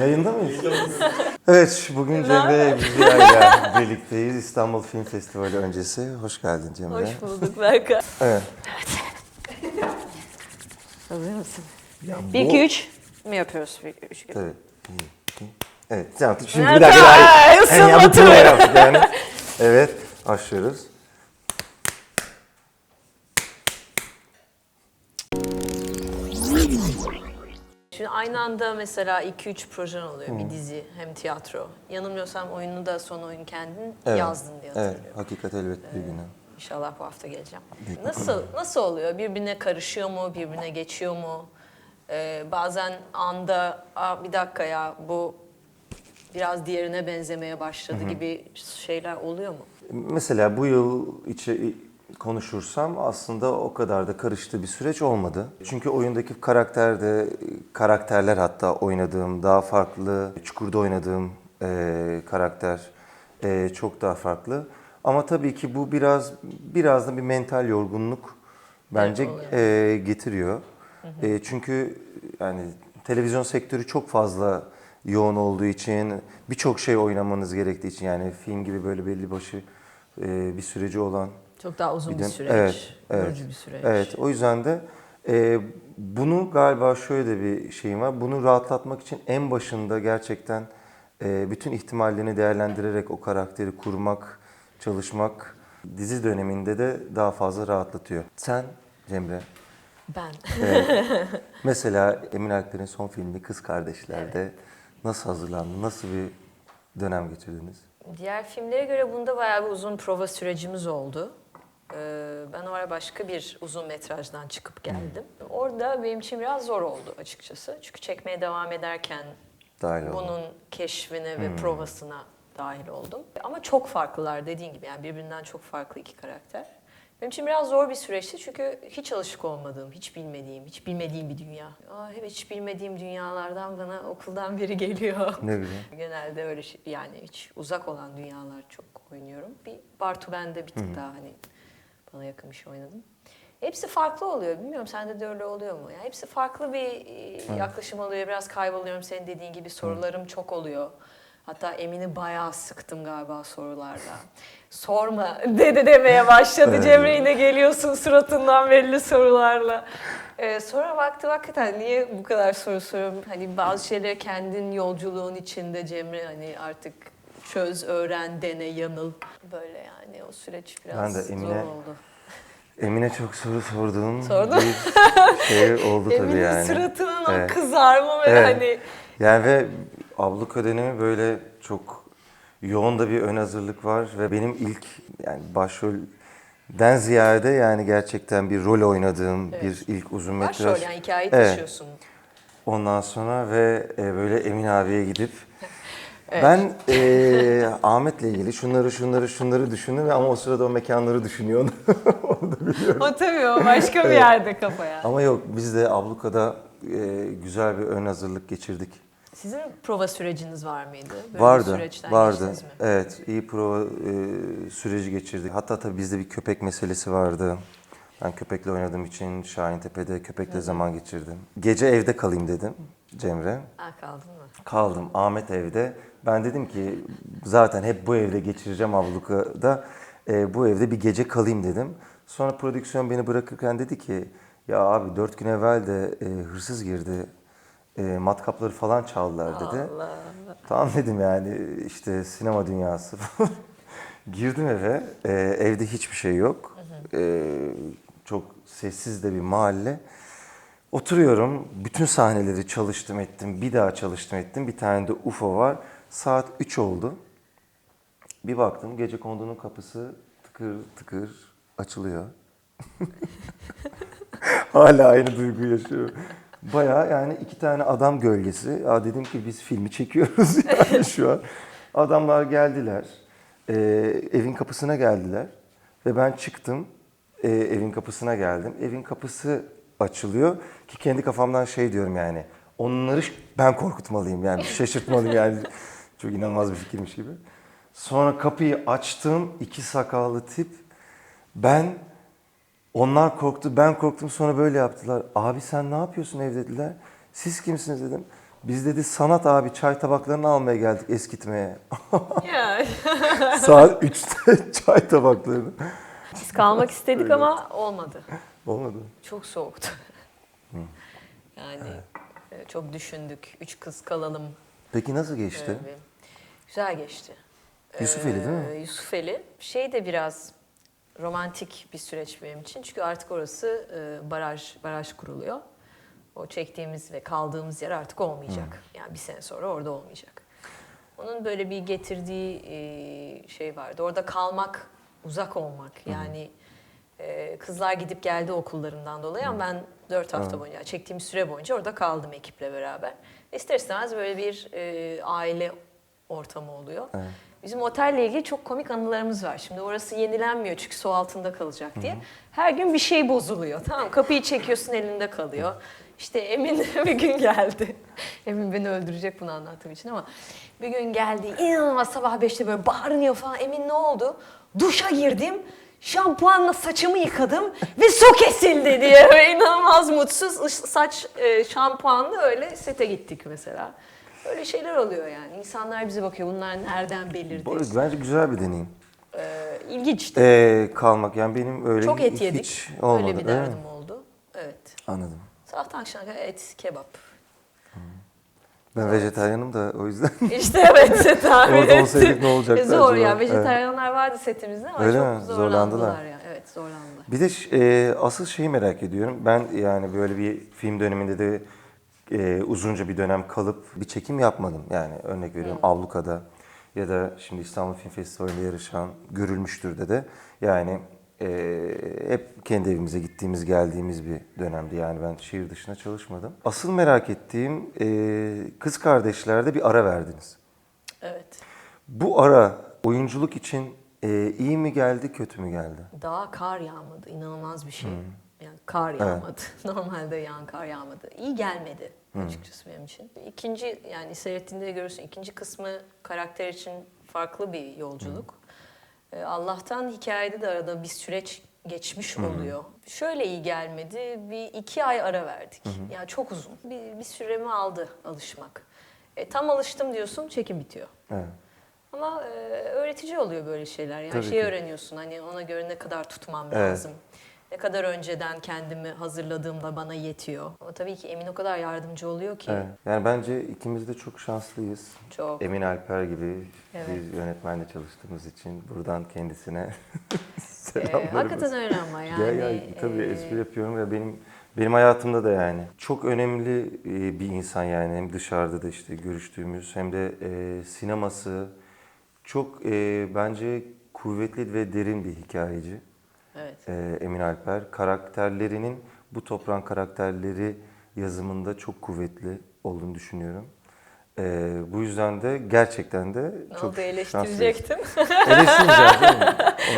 Yayında mıyız? evet, bugün Cemre Güzel ile birlikteyiz. İstanbul Film Festivali öncesi. Hoş geldin Cemre. Hoş bulduk Berkay. Evet. Hazır mısın? Ya 1 bu- 2 3 mi yapıyoruz? 1 2 3 Evet. İyi, iyi. Evet, tamam. Şimdi Evet, bir dakika daha. Yani yapıp turu. yaptık yani. Evet, başlıyoruz. Şimdi aynı anda mesela 2-3 projen oluyor. Bir dizi hem tiyatro. Yanılmıyorsam oyunu da son oyun kendin Evet. yazdın diye Evet, hatırlıyorum. hakikat elbet bir günü. İnşallah bu hafta geleceğim. Büyük bir Nasıl nasıl oluyor? Birbirine karışıyor mu? Birbirine geçiyor mu? Ee, bazen anda Aa, bir dakika ya bu biraz diğerine benzemeye başladı gibi şeyler oluyor mu? Mesela bu yıl içi konuşursam aslında o kadar da karıştığı bir süreç olmadı. Çünkü oyundaki karakter de karakterler hatta oynadığım daha farklı, Çukur'da oynadığım e, karakter e, çok daha farklı. Ama tabii ki bu biraz biraz da bir mental yorgunluk bence e, getiriyor. E, çünkü yani televizyon sektörü çok fazla yoğun olduğu için birçok şey oynamanız gerektiği için yani film gibi böyle belli başı e, bir süreci olan Çok daha uzun bir, dön- süreç. Evet, evet. yorucu bir süreç. Evet, o yüzden de e, bunu galiba şöyle bir şeyim var. Bunu rahatlatmak için en başında gerçekten e, bütün ihtimallerini değerlendirerek o karakteri kurmak, çalışmak dizi döneminde de daha fazla rahatlatıyor. Sen Cemre, Ben. mesela Emin Alper'in son filmi Kız Kardeşler'de nasıl hazırlandın, nasıl bir dönem geçirdiniz? Diğer filmlere göre bunda bayağı bir uzun prova sürecimiz oldu. Ee, ben o ara başka bir uzun metrajdan çıkıp geldim. Orada benim için biraz zor oldu açıkçası. Çünkü çekmeye devam ederken Dahil bunun keşfine ve provasına dahil oldum. Ama çok farklılar dediğin gibi yani birbirinden çok farklı iki karakter. Benim için biraz zor bir süreçti çünkü hiç alışık olmadığım, hiç bilmediğim, hiç bilmediğim bir dünya. Aa, evet hiç bilmediğim dünyalardan bana okuldan biri geliyor. Ne güzel. Genelde öyle şey, yani hiç uzak olan dünyalar çok oynuyorum. Bir Bartu ben de bir tık daha hani bana yakın bir şey oynadım. Hepsi farklı oluyor. Bilmiyorum sende de öyle oluyor mu? Yani hepsi farklı bir e, yaklaşım oluyor. Biraz kayboluyorum senin dediğin gibi sorularım çok oluyor. Hatta Emin'i bayağı sıktım galiba sorularda. Sorma dedi demeye başladı. Evet. Cemre yine geliyorsun suratından belli sorularla. Ee, sonra baktım hakikaten niye bu kadar soru soruyorum? Hani bazı şeyleri kendin yolculuğun içinde Cemre hani artık çöz, öğren, dene, yanıl. Böyle yani o süreç biraz Ben de zor Emine- oldu. Emine çok soru sorduğum Sordum. bir şey oldu tabii Emin'in yani. suratının Evet. o kızarma ve Evet. hani Yani ve abluka dönemi böyle çok yoğun da bir ön hazırlık var ve benim ilk yani başrolden ziyade yani gerçekten bir rol oynadığım Evet. bir ilk uzun başrol metraj. yani hikayeyi Evet. taşıyorsun. Ondan sonra ve e, böyle Emin abiye gidip Evet. ben e, Ahmet'le ilgili şunları şunları şunları düşündüm ama o sırada o mekanları düşünüyor. Onu da biliyorum. O tabii o başka bir yerde kafaya. Ama yok biz de ablukada e, güzel bir ön hazırlık geçirdik. Sizin prova süreciniz var mıydı? Böyle bir vardı, süreçten vardı. Evet, iyi prova e, süreci geçirdik. Hatta tabii bizde bir köpek meselesi vardı. Ben köpekle oynadığım için Şahintepe'de köpekle zaman geçirdim. Gece evde kalayım dedim Cemre. Ha kaldın mı? Kaldım Ahmet evde. Ben dedim ki zaten hep bu evde geçireceğim ablukada. E, bu evde bir gece kalayım dedim. Sonra prodüksiyon beni bırakırken dedi ki ya abi dört gün evvel de e, hırsız girdi. E, matkapları falan çaldılar dedi. Allah. Tamam dedim yani işte sinema dünyası. Girdim eve. Ee, evde hiçbir şey yok. Ee, çok sessiz de bir mahalle. Oturuyorum. Bütün sahneleri çalıştım ettim. Bir daha çalıştım ettim. Bir tane de UFO var. Saat 3 oldu. Bir baktım gece kondunun kapısı tıkır tıkır açılıyor. Hala aynı duyguyu yaşıyorum. Baya yani iki tane adam gölgesi. Ya dedim ki biz filmi çekiyoruz yani şu an. Adamlar geldiler. Ee, evin kapısına geldiler. Ve ben çıktım. Ee, evin kapısına geldim. Evin kapısı açılıyor. Ki kendi kafamdan şey diyorum yani. Onları ben korkutmalıyım yani. Şaşırtmalıyım yani. Çok inanılmaz bir fikirmiş gibi. Sonra kapıyı açtım. iki sakallı tip. Ben onlar korktu, ben korktum sonra böyle yaptılar. Abi sen ne yapıyorsun ev dediler. Siz kimsiniz dedim. Biz dedi sanat abi çay tabaklarını almaya geldik eskitmeye. Ya. Saat 3'te çay tabaklarını. Biz kalmak istedik ama olmadı. Olmadı. Çok soğuktu. yani e, çok düşündük. Üç kız kalalım. Peki nasıl geçti? Ee, Güzel geçti. Yusufeli değil mi? Ee, Yusufeli. Şey de biraz romantik bir süreç benim için. Çünkü artık orası e, baraj baraj kuruluyor. O çektiğimiz ve kaldığımız yer artık olmayacak. Yani bir sene sonra orada olmayacak. Onun böyle bir getirdiği e, şey vardı. Orada kalmak, uzak olmak. Yani e, kızlar gidip geldi okullarından dolayı ama ben dört hafta boyunca, çektiğim süre boyunca orada kaldım ekiple beraber. İster istemez böyle bir e, aile ortamı oluyor. Evet. Bizim otelle ilgili çok komik anılarımız var. Şimdi orası yenilenmiyor çünkü su altında kalacak diye. Her gün bir şey bozuluyor. Tamam kapıyı çekiyorsun elinde kalıyor. İşte Emin bir gün geldi. Emin beni öldürecek bunu anlattığım için ama bir gün geldi. İnanılmaz sabah 5'te böyle bağırıyor falan. Emin ne oldu? Duşa girdim. Şampuanla saçımı yıkadım ve su kesildi diye böyle inanılmaz mutsuz saç e, şampuanla öyle sete gittik mesela. Öyle şeyler oluyor yani. İnsanlar bize bakıyor. Bunlar nereden belirdi? Bu arada bence güzel bir deneyim. Ee, ilginçti. Ee, kalmak yani benim öyle Çok et hiç yedik. olmadı. Öyle bir mi? derdim oldu. Evet. Anladım. Sabahtan kadar et, kebap. Ben vejetaryenim da o yüzden. İşte evet tahmin Orada ettim. olsaydık ne olacaktı E, Zor acaba? ya. Vejetaryenler vardı setimizde ama Öyle çok mi? zorlandılar. Zorlandılar. ya. Evet zorlandılar. Bir de e, asıl şeyi merak ediyorum. Ben yani böyle bir film döneminde de e, uzunca bir dönem kalıp bir çekim yapmadım. Yani örnek veriyorum Abluka'da ya da şimdi İstanbul Film Festivali'nde yarışan görülmüştür de de yani e, hep kendi evimize gittiğimiz geldiğimiz bir dönemdi. Yani ben şehir dışına çalışmadım. Asıl merak ettiğim e, kız kardeşlerde bir ara verdiniz. Evet. Bu ara oyunculuk için e, iyi mi geldi kötü mü geldi? Daha kar yağmadı. İnanılmaz bir şey. Yani kar yağmadı. Normalde yağan kar yağmadı. İyi gelmedi açıkçası benim için. İkinci yani seyrettiğinde de görürsün. ikinci kısmı karakter için farklı bir yolculuk. Ee, Allah'tan hikayede de arada bir süreç geçmiş oluyor. Şöyle iyi gelmedi. Bir iki ay ara verdik. Yani çok uzun. Bir, bir süremi aldı alışmak. E, tam alıştım diyorsun çekim bitiyor. Evet. Ama e, öğretici oluyor böyle şeyler. Yani Tabii şeyi ki. öğreniyorsun hani ona göre ne kadar tutmam Evet. lazım. Ne kadar önceden kendimi hazırladığımda bana yetiyor. Ama tabii ki Emin o kadar yardımcı oluyor ki. Evet. Yani bence ikimiz de çok şanslıyız. Çok. Emin Alper gibi Evet. bir yönetmenle çalıştığımız için buradan kendisine Ee, selamlarımız. hakikaten öyle ama yani. ya, ya, tabii e, espri yapıyorum ve benim benim hayatımda da yani çok önemli e, bir insan yani hem dışarıda da işte görüştüğümüz hem de e, sineması çok e, bence kuvvetli ve derin bir hikayeci. Evet. e, Emin Alper. Karakterlerinin, bu toprağın karakterleri yazımında çok kuvvetli olduğunu düşünüyorum. E, bu yüzden de gerçekten de Ne çok oldu eleştirecektim. Eleştirmeyeceğim değil mi?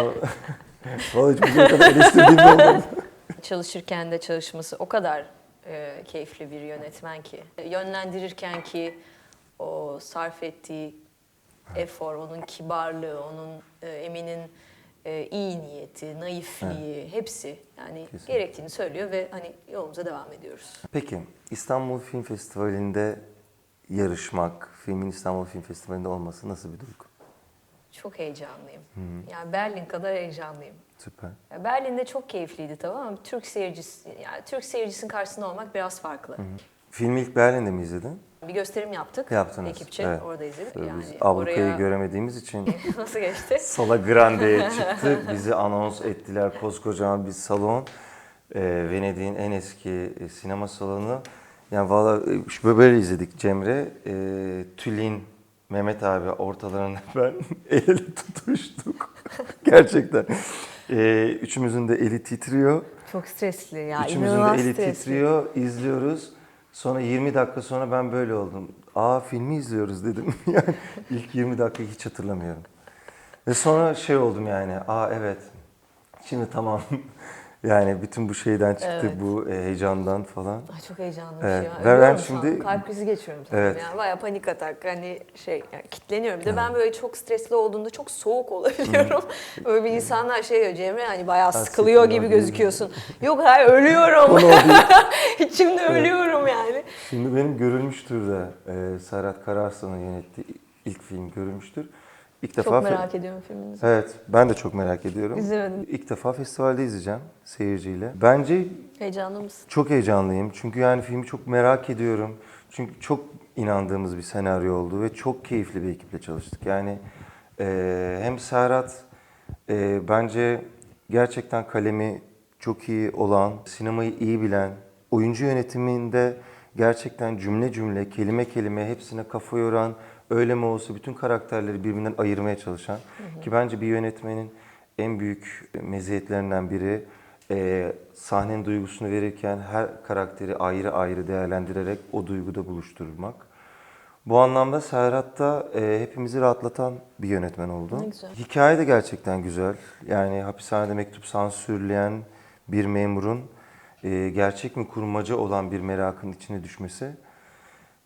Onu, Vallahi hiç bugüne kadar eleştirdiğim olmadı. Çalışırken de çalışması o kadar e, keyifli bir yönetmen ki. Yönlendirirken ki o sarf ettiği efor, onun kibarlığı, onun e, Emin'in e, iyi niyeti, naifliği hepsi yani Kesinlikle. gerektiğini söylüyor ve hani yolumuza devam ediyoruz. Peki İstanbul Film Festivali'nde yarışmak, filmin İstanbul Film Festivali'nde olması nasıl bir duygu? Çok heyecanlıyım. Yani Berlin kadar heyecanlıyım. Süper. Ya Berlin'de çok keyifliydi tabii ama Türk seyircisi yani Türk seyircisinin karşısında olmak biraz farklı. Filmi ilk Berlin'de mi izledin? Bir gösterim yaptık. Yaptınız, Ekipçe evet. orada izledik. Biz Yani ablukayı oraya göremediğimiz için nasıl geçti? Sala Grande'ye çıktık. Bizi anons ettiler. Koskocaman bir salon. Ee, Venedik'in en eski e, sinema salonu. Yani valla e, böyle izledik Cemre. E, Tülin, Mehmet abi ortalarında ben el ele tutuştuk. Gerçekten. E, üçümüzün de eli titriyor. Çok stresli ya. Üçümüzün de eli stresli. titriyor. izliyoruz. Sonra 20 dakika sonra ben böyle oldum. Aa filmi izliyoruz dedim. yani ilk 20 dakikayı hiç hatırlamıyorum. Ve sonra şey oldum yani. Aa evet. Şimdi tamam. yani bütün bu şeyden çıktı. Evet. Bu e, heyecandan falan. Ay çok heyecanlı bir Evet. ya. Ben Ölüyorum şu an. şimdi- kalp krizi geçiriyorum tabii. Evet. Yani bayağı panik atak hani şey yani kitleniyorum. Bir de ben böyle çok stresli olduğumda çok soğuk olabiliyorum. böyle bir insanlar şey diyor Cemre hani bayağı sıkılıyor sıkılıyor gibi gözüküyorsun. Yok hayır ölüyorum. İçimde ölüyorum yani. Şimdi benim görülmüştür de e, Serhat Kararslan'ın yönettiği ilk film görülmüştür. İlk defa Çok merak ediyorum filminizi. Evet, ben de çok merak ediyorum. İzlemedim. İlk defa festivalde izleyeceğim seyirciyle. Bence Heyecanlı mısın? çok heyecanlıyım. Çünkü yani filmi çok merak ediyorum. Çünkü çok inandığımız bir senaryo oldu ve çok keyifli bir ekiple çalıştık. Yani e, hem Serhat e, bence gerçekten kalemi çok iyi olan, sinemayı iyi bilen, oyuncu yönetiminde gerçekten cümle cümle, kelime kelime hepsine kafa yoran, öyle mi olsa bütün karakterleri birbirinden ayırmaya çalışan ki bence bir yönetmenin en büyük meziyetlerinden biri e, sahnenin duygusunu verirken her karakteri ayrı ayrı değerlendirerek o duyguda buluşturmak. Bu anlamda Serhat da e, hepimizi rahatlatan bir yönetmen oldu. Ne güzel. Hikaye de gerçekten güzel. Yani hapishanede mektup sansürleyen bir memurun e, gerçek mi kurmaca olan bir merakın içine düşmesi.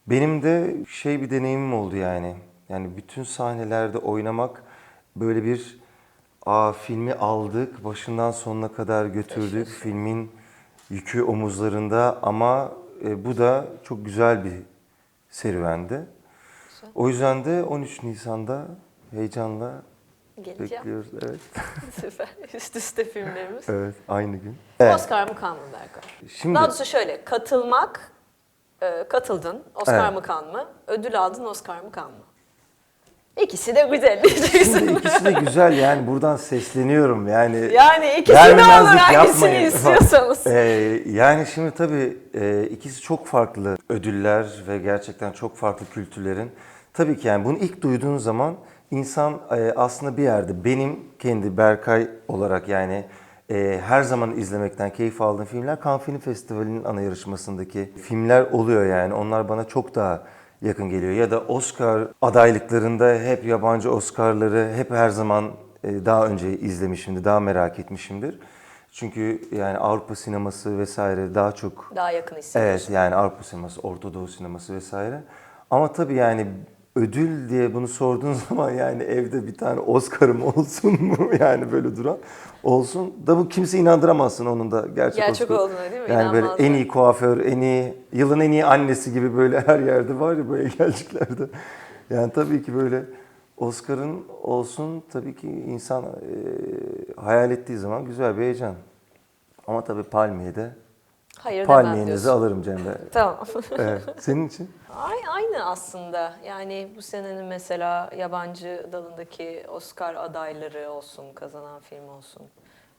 Benim de şey bir deneyimim oldu yani. Yani bütün sahnelerde oynamak böyle bir aa filmi aldık, başından sonuna kadar götürdük. Filmin yükü omuzlarında ama e, bu da çok güzel bir serüvendi. Güzel. O yüzden de 13 Nisan'da heyecanla Geleceğim. bekliyoruz. Evet. Süper. Üst üste filmlerimiz. Evet, aynı gün. Evet. Oscar mı mı Berkay? Şimdi Daha doğrusu şöyle, katılmak, e, katıldın, Oscar Evet. mı kan mı? Ödül aldın, Oscar mı kan mı? İkisi de güzel diyeceksin. ikisi de güzel yani buradan sesleniyorum yani. Yani ikisi de olur hangisini istiyorsanız. Ee, yani şimdi tabii e, ikisi çok farklı ödüller ve gerçekten çok farklı kültürlerin. Tabii ki yani bunu ilk duyduğun zaman insan e, aslında bir yerde benim kendi Berkay olarak yani e, her zaman izlemekten keyif aldığım filmler Cannes Film Festivali'nin ana yarışmasındaki filmler oluyor yani. Onlar bana çok daha yakın geliyor. Ya da Oscar adaylıklarında hep yabancı Oscar'ları hep her zaman e, daha önce izlemişimdir, daha merak etmişimdir. Çünkü yani Avrupa sineması vesaire daha çok Daha yakın hissediyorsun. Evet yani Avrupa sineması, Orta Doğu sineması vesaire. Ama tabii yani ödül diye bunu sorduğun zaman yani evde bir tane Oscar'ım olsun mu yani böyle duran olsun da bu kimse inandıramazsın onun da gerçek, Gerçek Oscar. olduğuna değil mi? Yani böyle İnanmazlar. en iyi kuaför, en iyi yılın en iyi annesi gibi böyle her yerde var ya böyle gelciklerde. Yani tabii ki böyle Oscar'ın olsun tabii ki insan e, hayal ettiği zaman güzel bir heyecan. Ama tabii Palmiye'de Hayır Palmiyenizi alırım Cemre. Tamam. Evet. Senin için? Ay- Aynı aslında. Yani bu senenin mesela yabancı dalındaki Oscar adayları olsun, kazanan film olsun.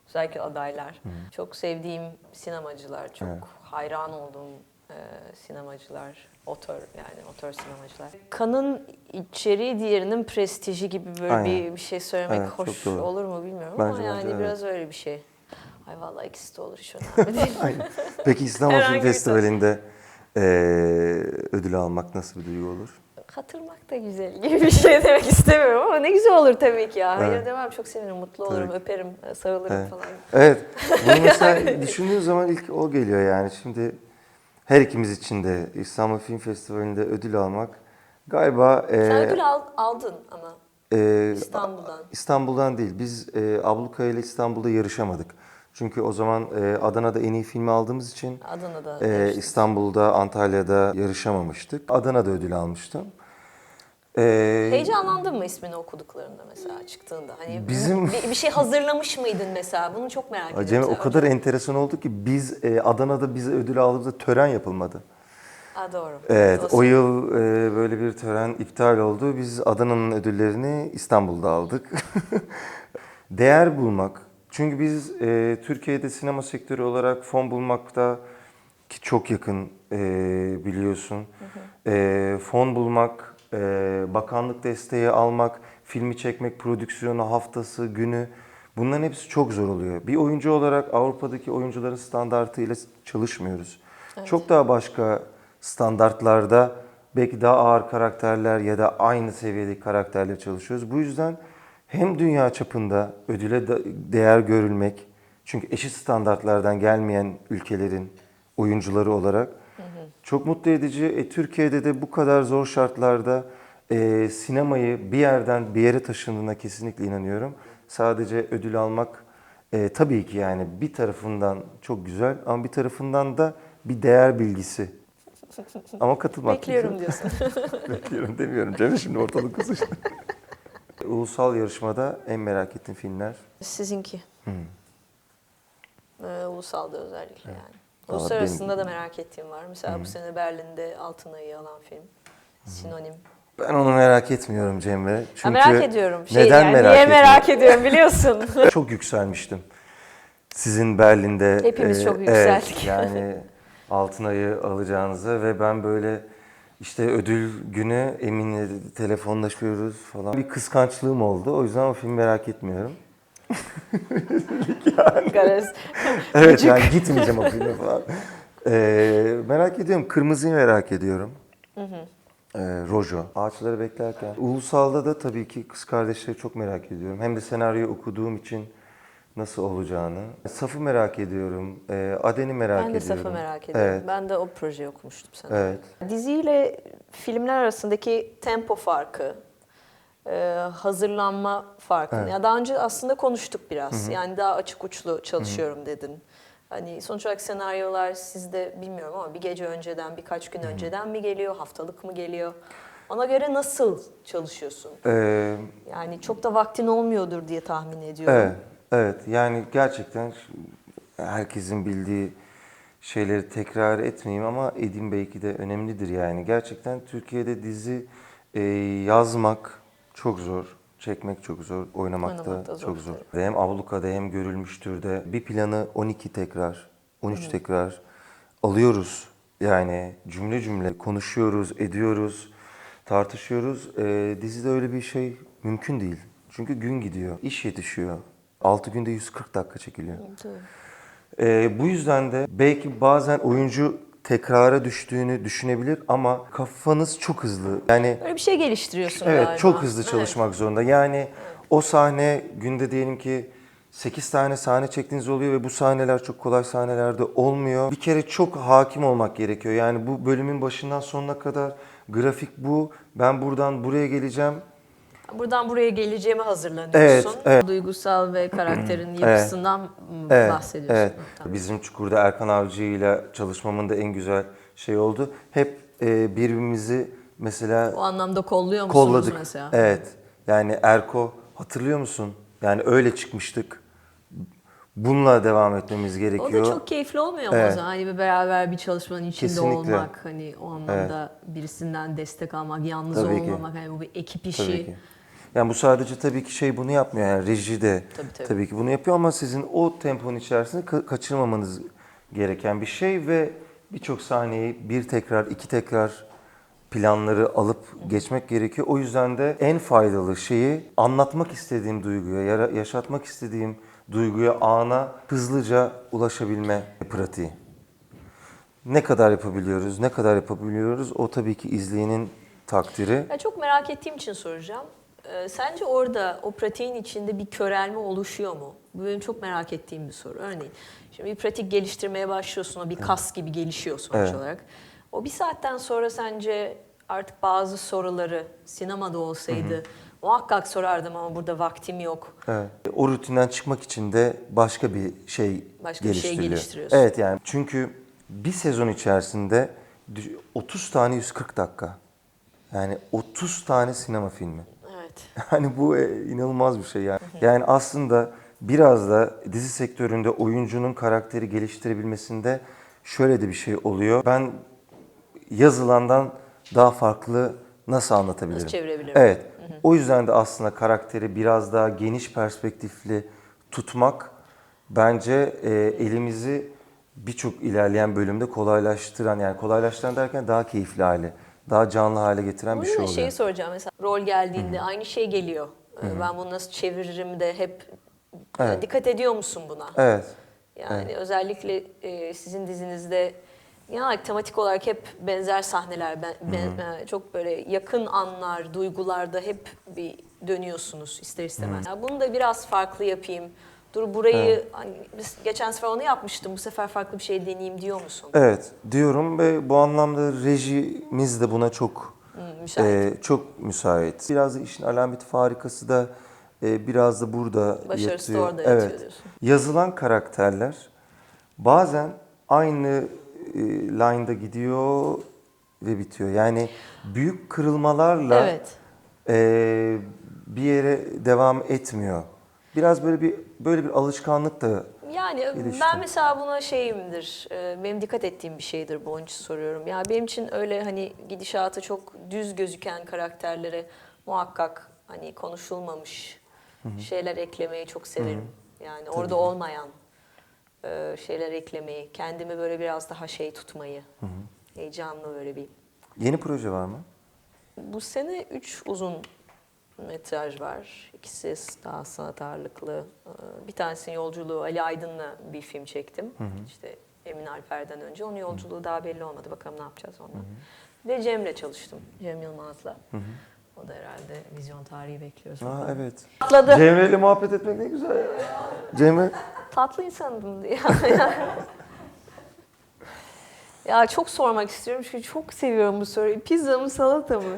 Özellikle adaylar. Çok sevdiğim sinemacılar, çok Evet. hayran olduğum e, sinemacılar, otör yani otör sinemacılar. Kanın içeriği diğerinin prestiji gibi böyle Aynen. bir, bir şey söylemek Evet, hoş olur mu bilmiyorum Bence ama yani evet. biraz öyle bir şey. Ay vallahi ikisi de olur hiç önemli değil. Peki İstanbul Film Festivali'nde eee ödül almak nasıl bir duygu olur? Katılmak da güzel gibi bir şey demek istemiyorum ama ne güzel olur tabii ki ya. Hayır Evet. demem çok sevinirim, mutlu Tabii olurum, öperim, sarılırım Evet. falan. Evet. Bunu mesela düşündüğün zaman ilk o geliyor yani. Şimdi her ikimiz için de İstanbul Film Festivali'nde ödül almak galiba Sen eee, ödül al- aldın ama eee, İstanbul'dan. İstanbul'dan değil. Biz eee Abluka ile İstanbul'da yarışamadık. Çünkü o zaman eee, Adana'da en iyi filmi aldığımız için Adana'da. Yarıştın. İstanbul'da, Antalya'da yarışamamıştık. Adana'da ödül almıştım. Ee, Heyecanlandın mı ismini okuduklarında mesela çıktığında? Hani Bizim- bir, bir şey hazırlamış mıydın mesela? Bunu çok merak ediyorum. Acemi o kadar enteresan oldu ki biz e, Adana'da bize ödül aldığımızda tören yapılmadı. Ha doğru. Evet, Olsun. o yıl e, böyle bir tören iptal oldu. Biz Adana'nın ödüllerini İstanbul'da aldık. Değer bulmak. Çünkü biz e, Türkiye'de sinema sektörü olarak fon bulmakta ki çok yakın e, biliyorsun. E, fon bulmak, e, bakanlık desteği almak, filmi çekmek, prodüksiyonu, haftası, günü bunların hepsi çok zor oluyor. Bir oyuncu olarak Avrupa'daki oyuncuların standartıyla çalışmıyoruz. Çok daha başka standartlarda belki daha ağır karakterler ya da aynı seviyedeki karakterler çalışıyoruz. Bu yüzden hem dünya çapında ödüle de- değer görülmek, çünkü eşit standartlardan gelmeyen ülkelerin oyuncuları olarak çok mutlu edici. E, Türkiye'de de bu kadar zor şartlarda e, sinemayı bir yerden bir yere taşındığına kesinlikle inanıyorum. Sadece ödül almak e, tabii ki yani bir tarafından çok güzel ama bir tarafından da bir değer bilgisi Ama katılmak Bekliyorum diyorsun. Bekliyorum demiyorum canım şimdi ortalık kızıştı. Ulusal yarışmada en merak ettiğim filmler. Sizinki. Ee, ulusalda özellikle yani. Valla Uluslararasında da merak ettiğim var. Mesela bu sene Berlin'de Altın Ayı alan film. Sinonim. Ben onu merak etmiyorum Cemre. Çünkü Ha, merak ediyorum. Şey, neden yani merak niye etmiyorum? merak ediyorum biliyorsun. Çok yükselmiştim. Sizin Berlin'de Hepimiz e, çok evet, yükseldik. yani altın ayı alacağınıza ve ben böyle işte ödül günü Emin'le telefonlaşıyoruz falan. Bir kıskançlığım oldu. O yüzden o filmi merak etmiyorum. Gares. Evet yani gitmeyeceğim o filme falan. Ee, merak ediyorum. Kırmızıyı merak ediyorum. Ee, Rojo. Ağaçları beklerken. Ulusalda da tabii ki kız kardeşleri çok merak ediyorum. Hem de senaryoyu okuduğum için nasıl olacağını. Saf'ı merak ediyorum. Ee, Aden'i merak Ben de ediyorum. Saf'ı merak ediyorum. Evet. Ben de o projeyi okumuştum sana. Evet. Diziyle filmler arasındaki tempo farkı, e, hazırlanma farkı. Evet. Ya daha önce aslında konuştuk biraz. Yani daha açık uçlu çalışıyorum dedin. Hani sonuç olarak senaryolar sizde bilmiyorum ama bir gece önceden, birkaç gün önceden mi geliyor, haftalık mı geliyor? Ona göre nasıl çalışıyorsun? Ee, Yani çok da vaktin olmuyordur diye tahmin ediyorum. Evet, evet. Yani gerçekten herkesin bildiği şeyleri tekrar etmeyeyim ama edeyim belki de önemlidir yani. Gerçekten Türkiye'de dizi e, yazmak çok zor, çekmek çok zor, oynamak, Oynamak da da zor, çok zor. Hem ablukada hem görülmüştür de bir planı 12 tekrar, 13 tekrar alıyoruz. Yani cümle cümle konuşuyoruz, ediyoruz, tartışıyoruz. E, dizide öyle bir şey mümkün değil. Çünkü gün gidiyor, iş yetişiyor. 6 günde 140 dakika çekiliyor. Ee, bu yüzden de belki bazen oyuncu tekrara düştüğünü düşünebilir ama kafanız çok hızlı. Yani Böyle bir şey geliştiriyorsun evet galiba. çok hızlı çalışmak zorunda. Yani o sahne günde diyelim ki 8 tane sahne çektiğiniz oluyor ve bu sahneler çok kolay sahnelerde olmuyor. Bir kere çok hakim olmak gerekiyor. Yani bu bölümün başından sonuna kadar grafik bu. Ben buradan buraya geleceğim. Buradan buraya geleceğime hazırlanıyorsun. Evet, evet. Duygusal ve karakterin yapısından Evet, bahsediyorsun. evet. Tamam. Bizim Çukur'da Erkan Avcı ile çalışmamın da en güzel şey oldu. Hep e, birbirimizi mesela O anlamda kolluyor musunuz kolladık. mesela? Evet. Yani Erko hatırlıyor musun? Yani öyle çıkmıştık. Bununla devam etmemiz O gerekiyor. da çok keyifli olmuyor mu Evet. o zaman? Hani beraber bir çalışmanın içinde Kesinlikle. olmak, hani o anlamda birisinden destek almak, yalnız Tabii ki. olmamak, hani bu bir ekip işi. Tabii ki. Yani bu sadece tabii ki şey bunu yapmıyor. Yani reji de Tabii, tabii, tabii. ki bunu yapıyor ama sizin o temponun içerisinde ka- kaçırmamanız gereken bir şey ve birçok sahneyi bir tekrar, iki tekrar planları alıp geçmek gerekiyor. O yüzden de en faydalı şeyi anlatmak istediğim duyguya, yaşatmak istediğim duyguya, ana hızlıca ulaşabilme pratiği. Ne kadar yapabiliyoruz, ne kadar yapabiliyoruz o tabii ki izleyenin takdiri. Ya çok merak ettiğim için soracağım. Ee, sence orada o pratiğin içinde bir körelme oluşuyor mu? Bu benim çok merak ettiğim bir soru. Örneğin şimdi bir pratik geliştirmeye başlıyorsun, o bir kas gibi gelişiyor sonuç Evet. olarak. O bir saatten sonra sence artık bazı soruları sinemada olsaydı muhakkak sorardım ama burada vaktim yok. Evet. O rutinden çıkmak için de başka bir şey Başka bir şey geliştiriliyor. geliştiriyorsun. Evet yani çünkü bir sezon içerisinde 30 tane 140 dakika. Yani 30 tane sinema filmi. Yani bu e, inanılmaz bir şey yani. Yani aslında biraz da dizi sektöründe oyuncunun karakteri geliştirebilmesinde şöyle de bir şey oluyor. Ben yazılandan daha farklı nasıl anlatabilirim? Nasıl çevirebilirim? Evet. O yüzden de aslında karakteri biraz daha geniş perspektifli tutmak bence e, elimizi birçok ilerleyen bölümde kolaylaştıran yani kolaylaştıran derken daha keyifli hale, daha canlı hale getiren bir Bunun şey oluyor. şeyi soracağım mesela rol geldiğinde aynı şey geliyor. Ee, Ben bunu nasıl çeviririm de hep Evet. dikkat ediyor musun buna? Evet. Yani özellikle e, sizin dizinizde genel tematik olarak hep benzer sahneler, ben, ben- e, çok böyle yakın anlar, duygularda hep bir dönüyorsunuz ister istemez. Yani bunu da biraz farklı yapayım. Dur burayı hani biz geçen sefer onu yapmıştım. Bu sefer farklı bir şey deneyeyim diyor musun? Evet diyorum ve bu anlamda rejimiz de buna çok Hı, müsait. e, çok müsait. Biraz da işin alameti farikası da e, biraz da burada Başarısı yatıyor. orada yatıyor evet. diyorsun. Yazılan karakterler bazen aynı e, line'da gidiyor ve bitiyor. Yani büyük kırılmalarla Evet. e, bir yere devam etmiyor. Biraz böyle bir böyle bir alışkanlık da Yani gelişti. ben mesela buna şeyimdir, benim dikkat ettiğim bir şeydir bu onun için soruyorum. Ya benim için öyle hani gidişatı çok düz gözüken karakterlere muhakkak hani konuşulmamış şeyler eklemeyi çok severim. Yani orada olmayan şeyler eklemeyi, kendimi böyle biraz daha şey tutmayı, heyecanlı böyle bir. yeni proje var mı? Bu sene üç uzun metraj var. İkisi daha sanat ağırlıklı. Ee, Bir tanesinin yolculuğu Ali Aydın'la bir film çektim. İşte Emin Alper'den önce. Onun yolculuğu daha belli olmadı. Bakalım ne yapacağız onunla. Ve Cem'le çalıştım. Cem Yılmaz'la. O da herhalde vizyon tarihi bekliyoruz. Aa bakalım. evet. Patladı. Cemre ile muhabbet etmek ne güzel ya. Cemre Tatlı insandım diye. ya çok sormak istiyorum çünkü çok seviyorum bu soruyu. Pizza mı salata mı?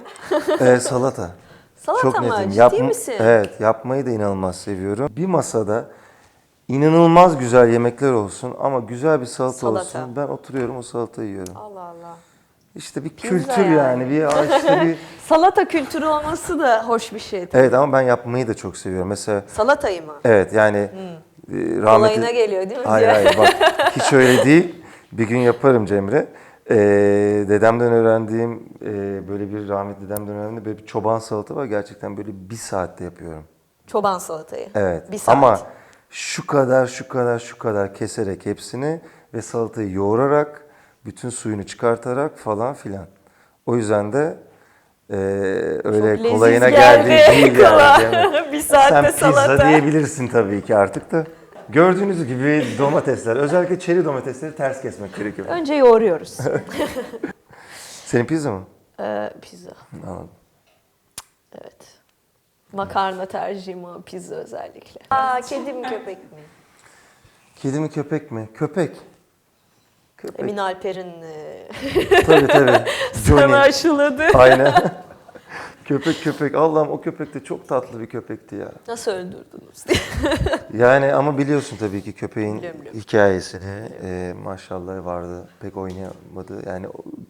e, salata. Salata Çok mı? netim. Ciddi Yapma- misin? Evet, yapmayı da inanılmaz seviyorum. Bir masada inanılmaz güzel yemekler olsun ama güzel bir salata, Salata. olsun. Ben oturuyorum o salatayı yiyorum. Allah Allah. İşte bir Pizza kültür yani. yani. Bir işte bir Salata kültürü olması da hoş bir şey. Evet ama ben yapmayı da çok seviyorum. Mesela Salatayı mı? evet yani e, Kolayına rahmetli geliyor değil mi? Hayır hayır bak hiç öyle değil. Bir gün yaparım Cemre. Ee, dedemden öğrendiğim e, böyle bir rahmetli dedemden öğrendiğim böyle bir çoban salata var. Gerçekten böyle bir saatte yapıyorum. Çoban salatayı. Evet. Bir saat. Ama şu kadar şu kadar şu kadar keserek hepsini ve salatayı yoğurarak bütün suyunu çıkartarak falan filan. O yüzden de e, öyle Çok kolayına geldi geldiği değil yani. Bir saatte Sen pizza salata. diyebilirsin tabii ki artık da. Gördüğünüz gibi domatesler, özellikle çeri domatesleri ters kesmek gerekiyor. Önce yoğuruyoruz. Senin pizza mı? ee, pizza. Anladım. Evet. Makarna tercihim ama pizza özellikle. Aa, kedi mi köpek mi? Kedi mi köpek mi? Köpek. Köpek. Emin Alper'in e, Tabii tabii. sana Johnny. aşıladı. Aynen. köpek köpek. Allah'ım o köpek de çok tatlı bir köpekti ya. Nasıl öldürdünüz diye. Yani ama biliyorsun tabii ki köpeğin Biliyorum, biliyorum. hikayesini. Ee, maşallah vardı. Pek oynayamadı. Yani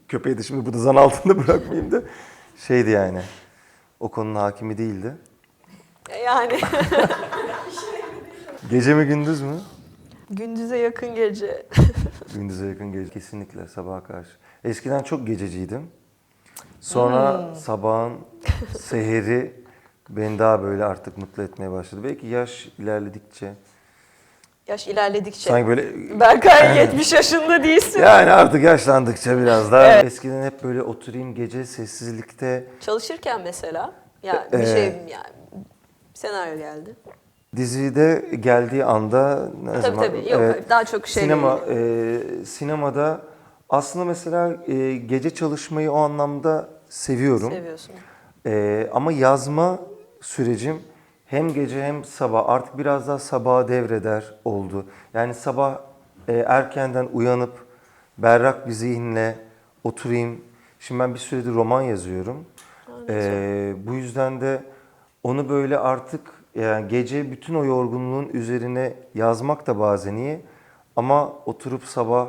köpeği de şimdi burada zan altında bırakmayayım da. Şeydi yani. O konunun hakimi değildi. yani Gece mi gündüz mü? gündüze yakın gece. Gündüze yakın gece. Kesinlikle sabaha karşı. Eskiden çok gececiydim. Sonra sabahın seheri beni daha böyle artık mutlu etmeye başladı. Belki yaş ilerledikçe. Yaş ilerledikçe. Sanki böyle Berkay 70 yaşında değilsin. yani artık yaşlandıkça biraz daha. Evet. Eskiden hep böyle oturayım gece sessizlikte. Çalışırken mesela ya bir Ee, şey yani senaryo geldi. Dizide geldiği anda ne Tabii zaman? tabii. Yok, daha çok şey Sinema, e, sinemada aslında mesela e, gece çalışmayı o anlamda seviyorum. Seviyorsun. Ee, ama yazma sürecim hem gece hem sabah artık biraz daha sabaha devreder oldu. Yani sabah e, erkenden uyanıp berrak bir zihinle oturayım. Şimdi ben bir süredir roman yazıyorum. Ee, bu yüzden de onu böyle artık yani gece bütün o yorgunluğun üzerine yazmak da bazen iyi. Ama oturup sabah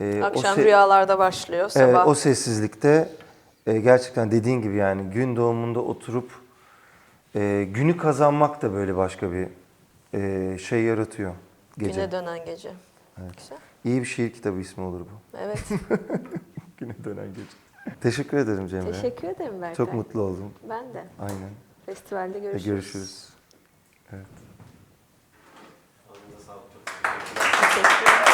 e, o Akşam se- rüyalarda başlıyor Evet, sabah. o sessizlikte e, gerçekten dediğin gibi yani gün doğumunda oturup e, günü kazanmak da böyle başka bir e, şey yaratıyor gece. Güne dönen gece. Güzel. İyi bir şiir kitabı ismi olur bu. Evet. Güne dönen gece. Teşekkür ederim Cemre. Teşekkür ederim Berkay. Çok mutlu oldum. Ben de. Aynen. Festivalde E, görüşürüz. görüşürüz. Evet. Teşekkür